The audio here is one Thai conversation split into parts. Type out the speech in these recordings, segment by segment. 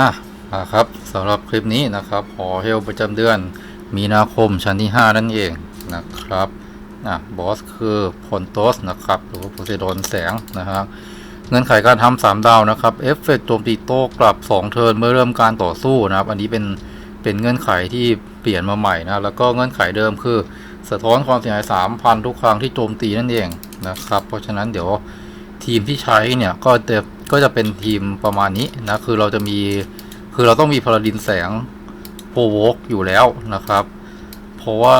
อะอะครับสำหรับคลิปนี้นะครับหอเฮลประจำเดือน มีนาคมชั้นที่ 5 นั่นเองนะครับอะบอสคือพลโตสนะครับ หรือว่าโพไซดอนแสงนะครับเงื่อนไขการทำสามดาวนะครับเอฟเฟกต์โจมตีโต้กลับ 2 เทิร์นเมื่อเริ่มการต่อสู้นะครับ อันนี้เป็นเป็นเงื่อนไขที่เปลี่ยนมาใหม่นะแล้วก็เงื่อนไขเดิมคือ สะท้อนความเสียหาย 3,000 ทุกครั้งที่โจมตีนั่นเองนะครับ เพราะฉะนั้นเดี๋ยวทีมที่ใช้เนี่ยก็จะ ก็จะเป็นทีมประมาณนี้นะ คือเราจะมี คือเราต้องมีพาราดินแสงโพวกอยู่แล้วนะครับ เพราะว่า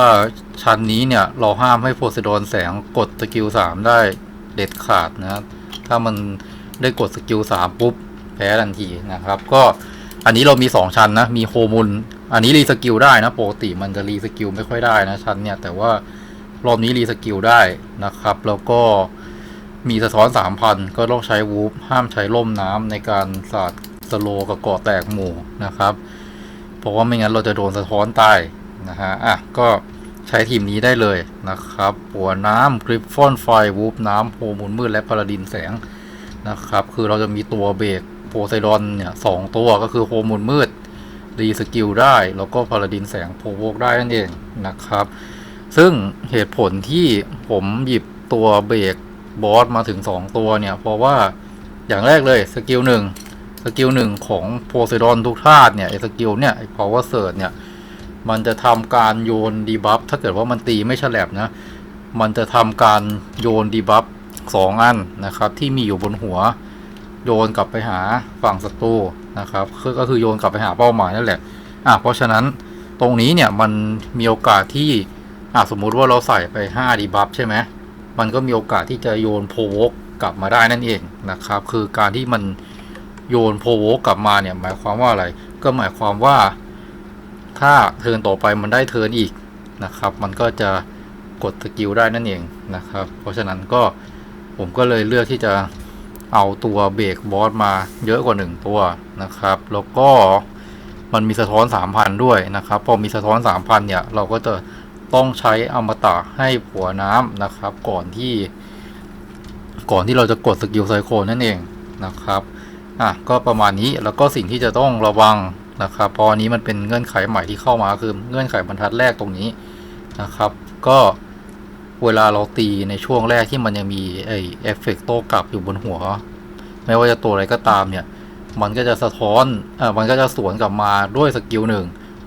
ชั้นนี้เนี่ย เราห้ามให้โพไซดอนแสงกดสกิล3ได้เด็ดขาดนะ ถ้ามันได้กดสกิล3ปุ๊บ แพ้ทันทีนะครับ ก็อันนี้เรามี 2 ชั้นนะ มีโฮมุนอันนี้รีสกิลได้นะ ปกติมันจะรีสกิลไม่ค่อยได้นะชั้นเนี่ย แต่ว่ารอบนี้รีสกิลได้นะครับ แล้วก็ มีสะท้อน3,000ก็ต้องใช้วูฟห้ามใช้ล่มน้ำในการสาดสโลกับเกาะแตกหมู่นะครับ เพราะว่าไม่งั้นเราจะโดนสะท้อนตายนะฮะอะก็ใช้ทีมนี้ได้เลยนะครับ หัวน้ำกริฟฟอนไฟวูฟน้ำโฮมูลมืดและพาราดินแสงนะครับ คือเราจะมีตัวเบรกโพไซดอนเนี่ยสองตัวก็คือโฮมูลมืดรีสกิลได้ แล้วก็พาราดินแสงโพโวกได้นั่นเองนะครับ ซึ่งเหตุผลที่ผมหยิบตัวเบรก บอสมาถึง 2 ตัวเนี่ย เพราะว่าอย่างแรกเลยสกิลหนึ่งสกิลหนึ่งของโพไซดอนทุกธาตุเนี่ยไอสกิลเนี่ยไอ power surge เนี่ย มันจะทำการโยนดีบัฟถ้าเกิดว่ามันตีไม่ฉลับนะ มันจะทำการโยนดีบัฟสองอันนะครับ ที่มีอยู่บนหัว โยนกลับไปหาฝั่งศัตรูนะครับก็คือโยนกลับไปหาเป้าหมายนั่นแหละอะเพราะฉะนั้นตรงนี้เนี่ยมันมีโอกาสที่อะสมมุติว่าเราใส่ไป5ดีบัฟใช่ไหม มันก็มีโอกาสที่จะโยนโพวกกลับมาได้นั่นเองนะครับ คือการที่มันโยนโพวกกลับมาเนี่ยหมายความว่าอะไร ก็หมายความว่า ถ้าเทินต่อไปมันได้เทินอีกนะครับ มันก็จะกดสกิลได้นั่นเองนะครับ เพราะฉะนั้นก็ผมก็เลยเลือกที่จะเอาตัวเบรกบอสมาเยอะกว่า 1 ตัวนะครับ แล้วก็มันมีสะท้อน 3,000 ด้วยนะครับ พอมีสะท้อน 3,000 เนี่ย เราก็จะ ต้องใช้อมตะให้ผัวน้ำนะครับ ก่อนที่ก่อนที่เราจะกดสกิลไซโคนั่นเองนะครับอะก็ประมาณนี้แล้วก็สิ่งที่จะต้องระวังนะครับพอนนี้มันเป็นเงื่อนไขใหม่ที่เข้ามาคือเงื่อนไขบรรทัดแรกตรงนี้นะครับ ก็เวลาเราตีในช่วงแรกที่มันยังมีไอเอฟเฟกโต้กลับอยู่บนหัว ไม่ว่าจะตัวอะไรก็ตามเนี่ย มันก็จะสะท้อนอ่อมันก็จะสวนกลับมาด้วยสกิลหนึ่ง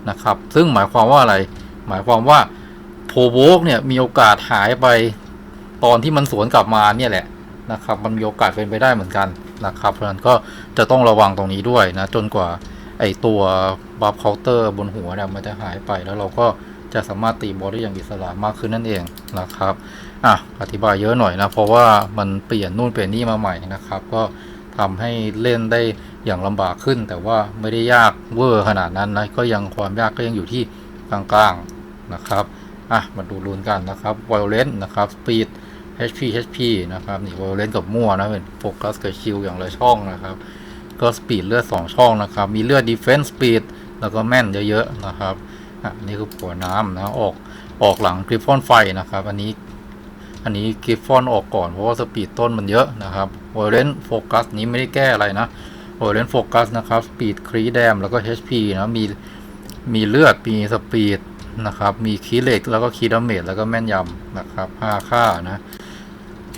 นะครับ ซึ่งหมายความว่าอะไร หมายความว่า โพโวกเนี่ยมีโอกาสหายไปตอนที่มันสวนกลับมาเนี่ยแหละนะครับ มันมีโอกาสเป็นไปได้เหมือนกันนะครับ เพราะฉะนั้นก็จะต้องระวังตรงนี้ด้วยนะ จนกว่าไอตัวบัฟเคาน์เตอร์บนหัวเนี่ยมันจะหายไปแล้วเราก็จะสามารถตีบอลได้อย่างอิสระมากขึ้นนั่นเองนะครับอะอธิบายเยอะหน่อยนะ เพราะว่ามันเปลี่ยนนู่นเปลี่ยนนี่มาใหม่นะครับ ก็ทำให้เล่นได้อย่างลำบากขึ้น แต่ว่าไม่ได้ยากเวอร์ขนาดนั้นนะก็ยังความยากก็ยังอยู่ที่กลางๆนะครับ อะมาดูรูนกันนะครับ Violent นะครับ Speed HP HP นะครับนี่ Violent กับมั่วนะเป็นโฟกัสกับชิลอย่างละช่องนะครับ ก็ Speed เลือด2ช่องนะครับ มีเลือด Defense Speed แล้วก็แม่นเยอะๆนะครับอะนี่คือผัวน้ำนะออกออกหลังกริฟฟอนไฟนะครับ อันนี้อันนี้กริฟฟอนออกก่อนเพราะว่าสปีดต้นมันเยอะนะครับวอลเลนโฟกัสนี้ไม่ได้แก้อะไรนะวอลเลนโฟกัสนะครับ สปีดครีแดม แล้วก็ HP นะ มี มีเลือด มีสปีด นะครับ มีคีเล็กแล้วก็คีดาเมจแล้วก็แม่นยำนะครับ5ค่านะ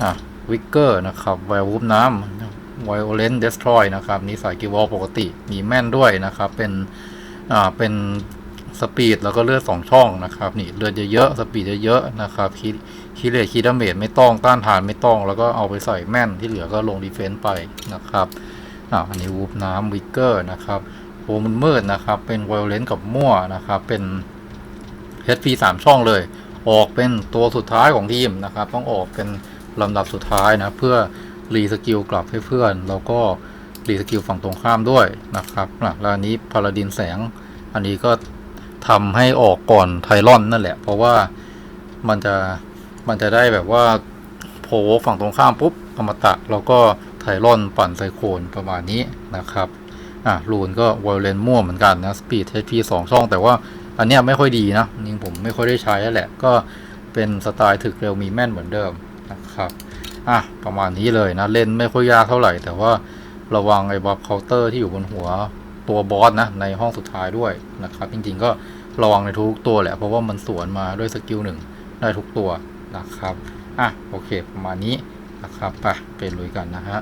อะวิกเกอร์นะครับไววูฟน้ำไวโอเลนเดสทรอยนะครับนี่สายกิวอลปกติมีแม่นด้วยนะครับ เป็นอ่าเป็นสปีดแล้วก็เลือดสองช่องนะครับนี่เลือดเยอะๆสปีดเยอะๆนะครับคีคีเลคีดาเมจไม่ต้องต้านทานไม่ต้องแล้วก็เอาไปใส่แม่นที่เหลือก็ลงดีเฟนซ์ไปนะครับอ่าอันนี้วูฟน้ำวิกเกอร์นะครับโฮมันมืดนะครับ เป็นไวโอเลนกับมั่วนะครับเป็น HP 3 ช่องเลย ออกเป็นตัวสุดท้ายของทีมนะครับ ต้องออกเป็นลำดับสุดท้ายนะเพื่อรีสกิลกลับให้เพื่อนแล้วก็รีสกิลฝั่งตรงข้ามด้วยนะครับอะแล้วอันนี้พาราดินแสง อันนี้ก็ทำให้ออกก่อนไทรอนนั่นแหละ เพราะว่ามันจะมันจะได้แบบว่าโผล่ฝั่งตรงข้ามปุ๊บอมตะแล้วก็ไทรอนปั่นไซโคนประมาณนี้นะครับอะลูนก็วอลเลนมั่วเหมือนกันนะสปีด HP สองช่อง แต่ว่า อันเนี้ยไม่ค่อยดีนะจริงผมไม่ค่อยได้ใช้แล้วแหละ ก็เป็นสไตล์ถึกเร็วมีแม่นเหมือนเดิมนะครับอะประมาณนี้เลยนะ เล่นไม่ค่อยยากเท่าไหร่ แต่ว่าระวังไอ้บัฟเคาน์เตอร์ที่อยู่บนหัวตัวบอสนะในห้องสุดท้ายด้วยนะครับจริงๆก็ระวังในทุกตัวแหละ เพราะว่ามันสวนมาด้วยสกิลหนึ่งได้ทุกตัวนะครับ อะ โอเค ประมาณนี้นะครับ ไปไปลุยกันนะฮะ